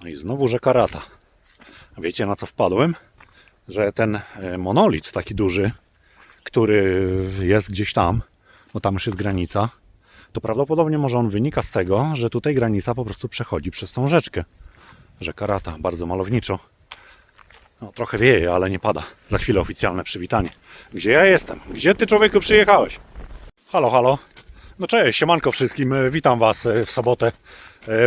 No i znowu rzeka Rata. Wiecie na co wpadłem? Że ten e, monolit taki duży, który jest gdzieś tam, no tam już jest granica, to prawdopodobnie może on wynika z tego, że tutaj granica po prostu przechodzi przez tą rzeczkę. Rzeka Rata, bardzo malowniczo. No, trochę wieje, ale nie pada. Za chwilę oficjalne przywitanie. Gdzie ja jestem? Gdzie ty człowieku przyjechałeś? Halo, halo. No cześć, siemanko wszystkim. E, Witam Was e, w sobotę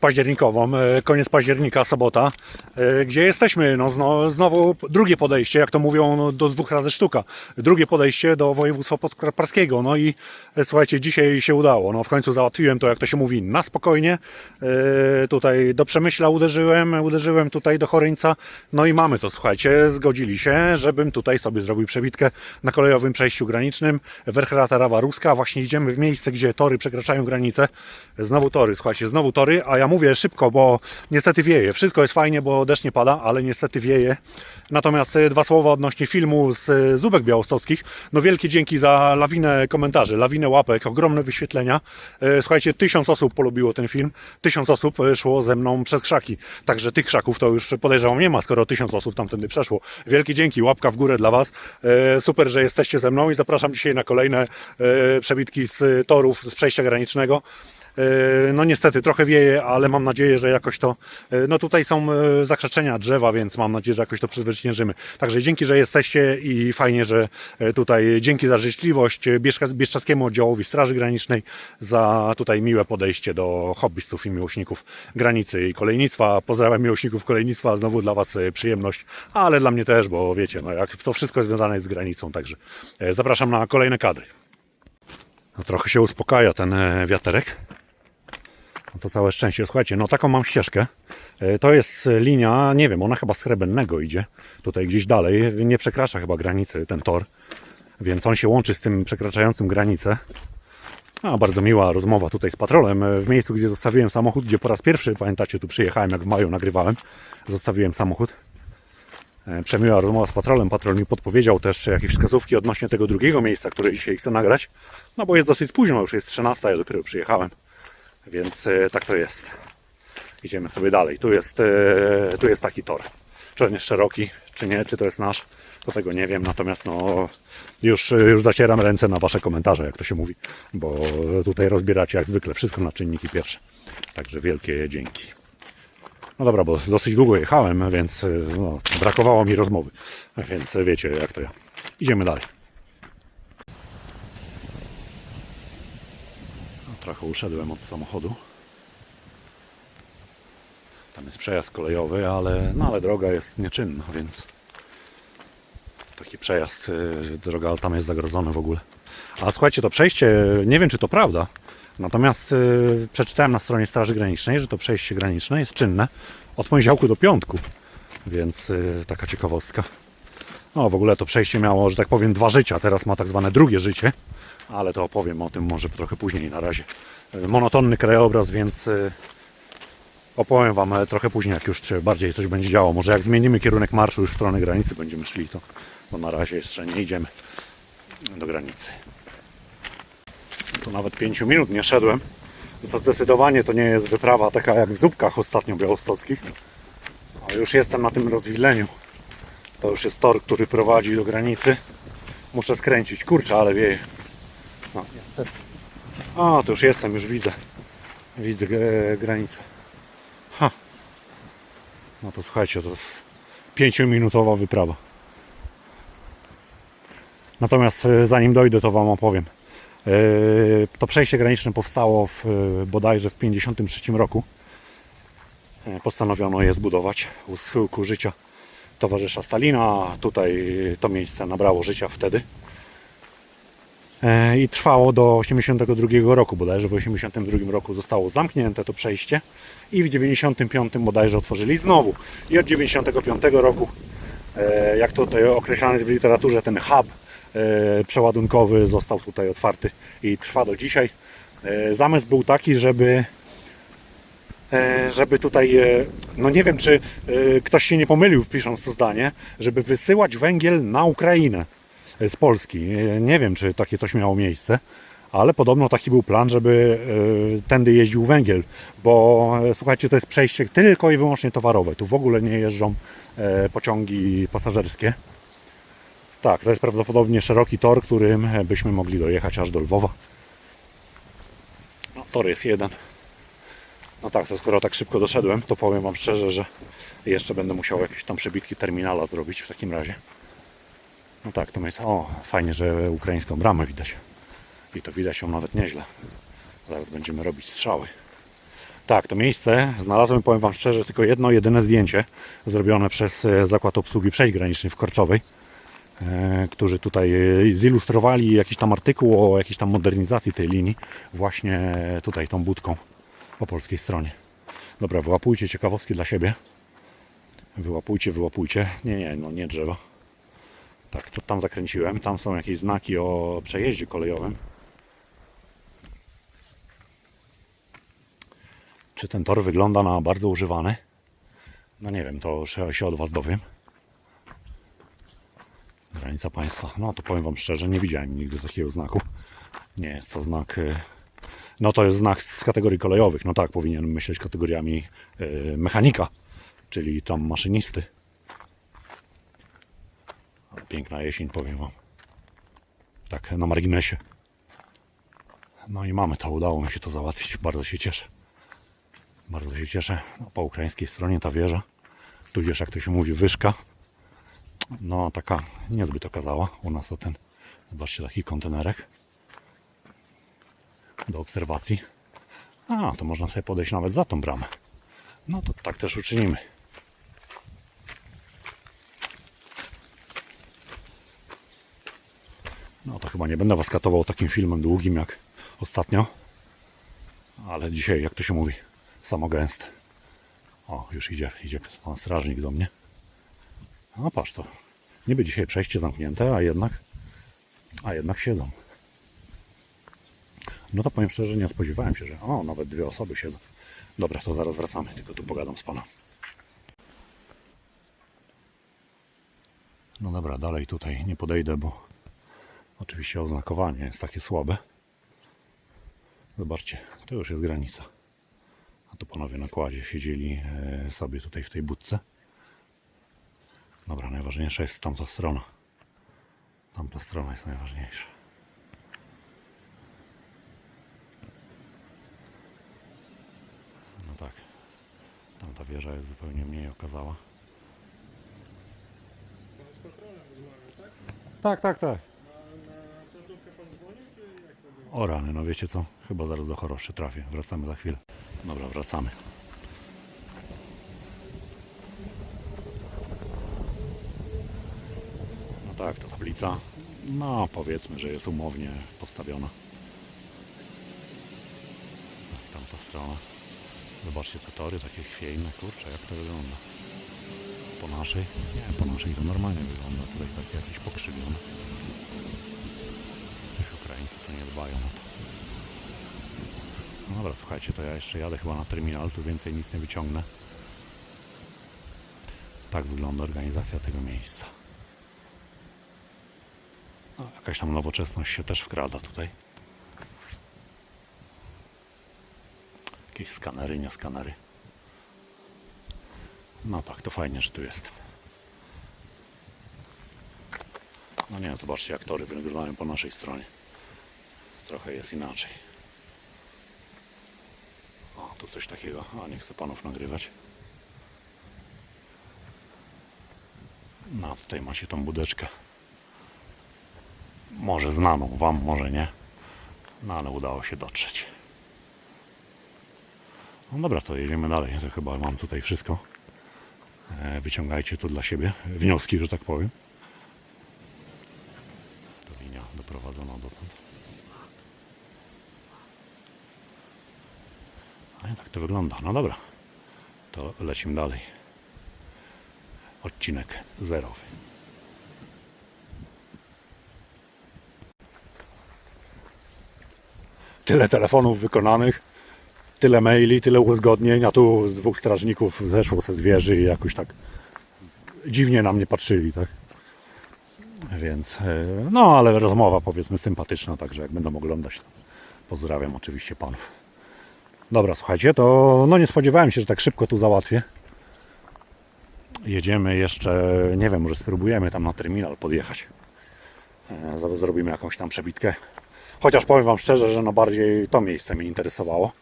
październikową. e, Koniec października, sobota. E, Gdzie jesteśmy? No zno, znowu drugie podejście, jak to mówią, no, do dwóch razy sztuka. Drugie podejście do województwa podkarpackiego. No i e, słuchajcie, dzisiaj się udało. No w końcu załatwiłem to, jak to się mówi, na spokojnie. E, Tutaj do Przemyśla uderzyłem, uderzyłem tutaj do Choryńca. No i mamy to, słuchajcie, zgodzili się, żebym tutaj sobie zrobił przebitkę na kolejowym przejściu granicznym Werchrata Rawa Ruska. Właśnie idziemy w miejsce, gdzie tory przekraczają granicę. Znowu tory, słuchajcie, znowu tory, a ja mówię szybko, bo niestety wieje. Wszystko jest fajnie, bo deszcz nie pada, ale niestety wieje. Natomiast e, dwa słowa odnośnie filmu z e, Zubek Białostockich. No wielkie dzięki za lawinę komentarzy, lawinę łapek, ogromne wyświetlenia. E, Słuchajcie, tysiąc osób polubiło ten film, tysiąc osób szło ze mną przez krzaki. Także tych krzaków to już podejrzewam nie ma, skoro tysiąc osób tamtędy przeszło. Wielkie dzięki, łapka w górę dla Was. Super, że jesteście ze mną i zapraszam dzisiaj na kolejne przebitki z torów, z przejścia granicznego. E, No niestety trochę wieje, ale mam nadzieję, że jakoś to. e, No tutaj są e, zakrzeczenia drzewa, więc mam nadzieję, że jakoś to przezwyciężymy. Także dzięki, że jesteście i fajnie, że tutaj dzięki za życzliwość Bieszczadzkiemu Oddziałowi Straży Granicznej za tutaj miłe podejście do hobbystów i miłośników granicy i kolejnictwa. Pozdrawiam miłośników kolejnictwa, znowu dla Was przyjemność, ale dla mnie też, bo wiecie, no jak to wszystko jest związane z granicą, także zapraszam na kolejne kadry. No trochę się uspokaja ten wiaterek. No to całe szczęście. Słuchajcie, no taką mam ścieżkę. E, To jest linia, nie wiem, ona chyba z Chrebennego idzie. Tutaj gdzieś dalej. Nie przekracza chyba granicy ten tor. Więc on się łączy z tym przekraczającym granicę. A, bardzo miła rozmowa tutaj z patrolem. E, W miejscu, gdzie zostawiłem samochód, gdzie po raz pierwszy, pamiętacie, tu przyjechałem, jak w maju nagrywałem. Zostawiłem samochód. E, Przemiła rozmowa z patrolem. Patrol mi podpowiedział też jakieś wskazówki odnośnie tego drugiego miejsca, które dzisiaj chcę nagrać. No bo jest dosyć późno, już jest 13, ja dopiero przyjechałem. Więc e, tak to jest. Idziemy sobie dalej. Tu jest, e, tu jest taki tor. Czy on jest szeroki, czy nie, czy to jest nasz, to tego nie wiem. Natomiast no, już, już zacieram ręce na Wasze komentarze, jak to się mówi, bo tutaj rozbieracie jak zwykle wszystko na czynniki pierwsze. Także wielkie dzięki. No dobra, bo dosyć długo jechałem, więc e, no, brakowało mi rozmowy. Więc wiecie, jak to ja. Idziemy dalej. Trochę uszedłem od samochodu. Tam jest przejazd kolejowy, ale, no, ale droga jest nieczynna, więc taki przejazd, y, droga tam jest zagrodzona w ogóle. A słuchajcie, to przejście, nie wiem czy to prawda, natomiast y, przeczytałem na stronie Straży Granicznej, że to przejście graniczne jest czynne od poniedziałku do piątku, więc y, taka ciekawostka. No w ogóle to przejście miało, że tak powiem, dwa życia, teraz ma tak zwane drugie życie, ale to opowiem o tym może trochę później na razie. Y, Monotonny krajobraz, więc y, opowiem Wam e, trochę później, jak już bardziej coś będzie działo. Może jak zmienimy kierunek marszu już w stronę granicy będziemy szli, to bo na razie jeszcze nie idziemy do granicy. Tu nawet 5 minut nie szedłem. No To zdecydowanie to nie jest wyprawa taka jak w Zupkach ostatnio białostockich. A już jestem na tym rozwileniu. To już jest tor, który prowadzi do granicy. Muszę skręcić. Kurczę, ale wieje. No, niestety. A, to już jestem, już widzę. Widzę e, granicę. Ha. No to słuchajcie, to 5-minutowa wyprawa. Natomiast e, zanim dojdę, to Wam opowiem. E, To przejście graniczne powstało w, e, bodajże w 1953 roku. Postanowiono je zbudować u schyłku życia towarzysza Stalina. Tutaj to miejsce nabrało życia wtedy. E, I trwało do 1982 roku, bodajże w 1982 roku zostało zamknięte to przejście i w 1995 bodajże otworzyli znowu. I od 1995 roku, e, jak to tutaj określany jest w literaturze, ten hub e, przeładunkowy został tutaj otwarty i trwa do dzisiaj. Zamysł był taki, żeby żeby tutaj, no nie wiem czy ktoś się nie pomylił pisząc to zdanie, żeby wysyłać węgiel na Ukrainę z Polski. Nie wiem czy takie coś miało miejsce, ale podobno taki był plan, żeby e, tędy jeździł węgiel, bo e, słuchajcie, to jest przejście tylko i wyłącznie towarowe. Tu w ogóle nie jeżdżą e, pociągi pasażerskie. Tak, to jest prawdopodobnie szeroki tor, którym byśmy mogli dojechać aż do Lwowa. No, tor jest jeden. No tak, to skoro tak szybko doszedłem, to powiem Wam szczerze, że jeszcze będę musiał jakieś tam przebitki terminala zrobić w takim razie. No tak, to jest, o, fajnie, że ukraińską bramę widać. I to widać ją nawet nieźle. Zaraz będziemy robić strzały. Tak, to miejsce znalazłem, powiem Wam szczerze, tylko jedno, jedyne zdjęcie zrobione przez e, Zakład Obsługi Przejść Granicznych w Korczowej, e, którzy tutaj e, zilustrowali jakiś tam artykuł o jakiejś tam modernizacji tej linii właśnie tutaj tą budką po polskiej stronie. Dobra, wyłapujcie ciekawostki dla siebie. Wyłapujcie, wyłapujcie. Nie, nie, no nie drzewa. Tak, to tam zakręciłem. Tam są jakieś znaki o przejeździe kolejowym. Czy ten tor wygląda na bardzo używany? No nie wiem, to się- od Was dowiem. Granica państwa. No to powiem Wam szczerze, nie widziałem nigdy takiego znaku. Nie jest to znak. y, No to jest znak z kategorii kolejowych. No tak, powinien myśleć kategoriami y, mechanika, czyli tam maszynisty. Piękna jesień, powiem Wam. Tak, na marginesie. No i mamy to, udało mi się to załatwić. Bardzo się cieszę. Bardzo się cieszę. No, po ukraińskiej stronie ta wieża, tudzież jak to się mówi, wyżka. No taka niezbyt okazała. U nas to ten, zobaczcie, taki kontenerek do obserwacji. A, to można sobie podejść nawet za tą bramę. No to tak też uczynimy. No to chyba nie będę Was katował takim filmem długim jak ostatnio. Ale dzisiaj, jak to się mówi, samogęste. O, już idzie, idzie pan strażnik do mnie. No patrz to. Niby dzisiaj przejście zamknięte, a jednak, a jednak siedzą. No to powiem szczerze, nie spodziewałem się, że o, nawet dwie osoby siedzą. Dobra, to zaraz wracamy, tylko tu pogadam z panem. No dobra, dalej tutaj nie podejdę, bo oczywiście oznakowanie jest takie słabe. Zobaczcie, to już jest granica. A tu panowie na kładzie siedzieli e, sobie tutaj w tej budce. Dobra, najważniejsza jest tamta strona. Tamta strona jest najważniejsza. No tak. Tamta wieża jest zupełnie mniej okazała. Rozmawiał, tak? Tak, tak, O rany, no wiecie co? Chyba zaraz do choroszy trafię. Wracamy za chwilę. Dobra, wracamy. No tak, ta tablica, no powiedzmy, że jest umownie postawiona. Tak, tamta strona. Zobaczcie te tory takie chwiejne, kurczę, jak to wygląda. Po naszej? Nie, po naszej to normalnie wygląda. Tutaj takie jakieś pokrzywione. Ukraińców to nie dbają o to. No dobra, słuchajcie, to ja jeszcze jadę chyba na terminal, tu więcej nic nie wyciągnę. Tak wygląda organizacja tego miejsca. No, jakaś tam nowoczesność się też wkrada tutaj. Jakieś skanery, nie skanery. No tak, to fajnie, że tu jestem. No nie, zobaczcie jak tory wyglądają po naszej stronie. Trochę jest inaczej. O, tu coś takiego. A, nie chcę panów nagrywać. No, tutaj macie tą budeczkę. Może znaną wam, może nie. No, ale udało się dotrzeć. No dobra, to jedziemy dalej. To chyba mam tutaj wszystko. E, Wyciągajcie tu dla siebie wnioski, że tak powiem. To linia doprowadzona dotąd. Tak to wygląda. No dobra, to lecimy dalej. Odcinek zerowy. Tyle telefonów wykonanych, tyle maili, tyle uzgodnień, a tu dwóch strażników zeszło ze zwierzy i jakoś tak dziwnie na mnie patrzyli, tak? Więc, e, no ale rozmowa powiedzmy sympatyczna, także jak będą oglądać, to pozdrawiam oczywiście panów. Dobra, słuchajcie, to no nie spodziewałem się, że tak szybko tu załatwię. Jedziemy jeszcze, nie wiem, może spróbujemy tam na terminal podjechać. E, zro- Zrobimy jakąś tam przebitkę. Chociaż powiem Wam szczerze, że no bardziej to miejsce mnie interesowało.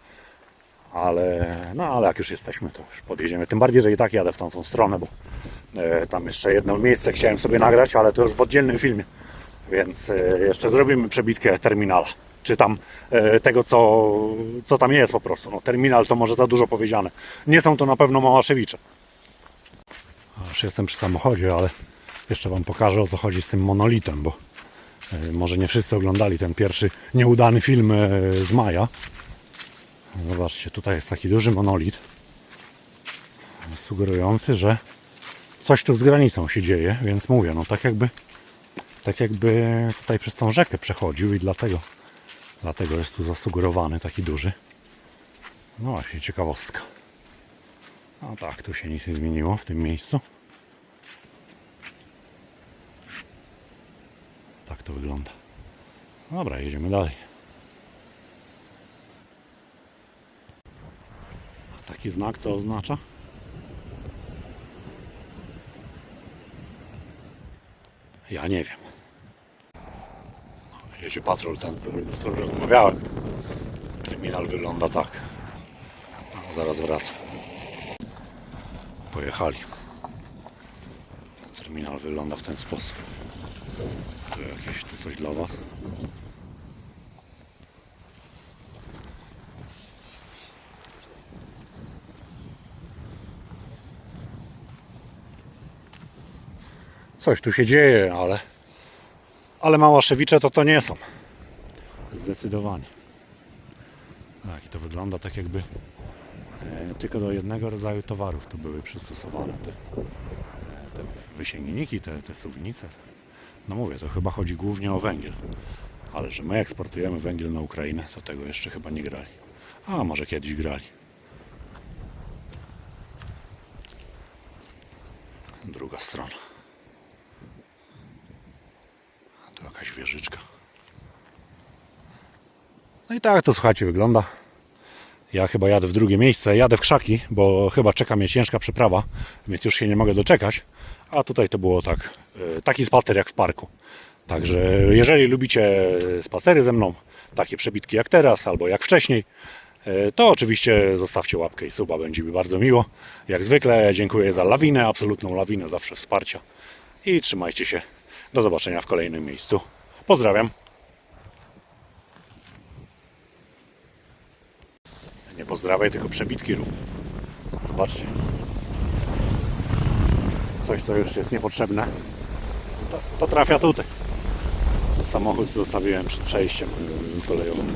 Ale, no ale jak już jesteśmy, to już podjedziemy. Tym bardziej, że i tak jadę w tamtą stronę, bo e, tam jeszcze jedno miejsce chciałem sobie nagrać, ale to już w oddzielnym filmie. Więc e, jeszcze zrobimy przebitkę terminala. Czy tam e, tego, co, co tam jest po prostu. No, terminal to może za dużo powiedziane. Nie są to na pewno Małaszewicze. Już jestem przy samochodzie, ale jeszcze Wam pokażę o co chodzi z tym monolitem, bo e, może nie wszyscy oglądali ten pierwszy nieudany film e, z maja. Zobaczcie, tutaj jest taki duży monolit sugerujący, że coś tu z granicą się dzieje, więc mówię, no tak jakby tak jakby tutaj przez tą rzekę przechodził i dlatego dlatego jest tu zasugerowany taki duży. No właśnie, ciekawostka. No tak, tu się nic nie zmieniło w tym miejscu. Tak to wygląda. Dobra, jedziemy dalej. A taki znak co oznacza? Ja nie wiem. Jedzie patrol ten, z którym rozmawiałem. Terminal wygląda tak. No, zaraz wracam. Pojechali. Terminal wygląda w ten sposób. Tu jakieś tu coś dla Was. Coś tu się dzieje, ale ale Małaszewicze to to nie są. Zdecydowanie. Tak, i to wygląda tak jakby e, tylko do jednego rodzaju towarów tu były przystosowane te, e, te wysięgniki, te, te suwnice. No mówię, to chyba chodzi głównie o węgiel. Ale że my eksportujemy węgiel na Ukrainę, to tego jeszcze chyba nie grali. A może kiedyś grali. Druga strona. Tu jakaś wieżyczka. No i tak to słuchajcie wygląda. Ja chyba jadę w drugie miejsce, jadę w krzaki, bo chyba czeka mnie ciężka przeprawa, więc już się nie mogę doczekać. A tutaj to było tak, e, taki spacer jak w parku. Także jeżeli lubicie spacery ze mną, takie przebitki jak teraz albo jak wcześniej, e, to oczywiście zostawcie łapkę i suba, będzie mi bardzo miło. Jak zwykle dziękuję za lawinę, absolutną lawinę, zawsze wsparcia. I trzymajcie się. Do zobaczenia w kolejnym miejscu. Pozdrawiam. Nie pozdrawiaj, tylko przebitki rób. Zobaczcie. Coś, co już jest niepotrzebne, to, to trafia tutaj. Samochód zostawiłem przed przejściem kolejowym.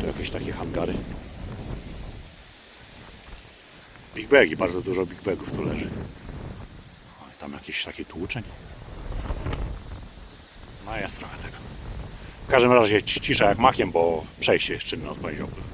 Tu jakieś takie hangary. Big bagi, bardzo dużo big bagów tu leży. O, tam jakieś takie tłuczeń. No jest trochę tego. W każdym razie cisza jak makiem, bo przejście jest czynne od poniedziałku.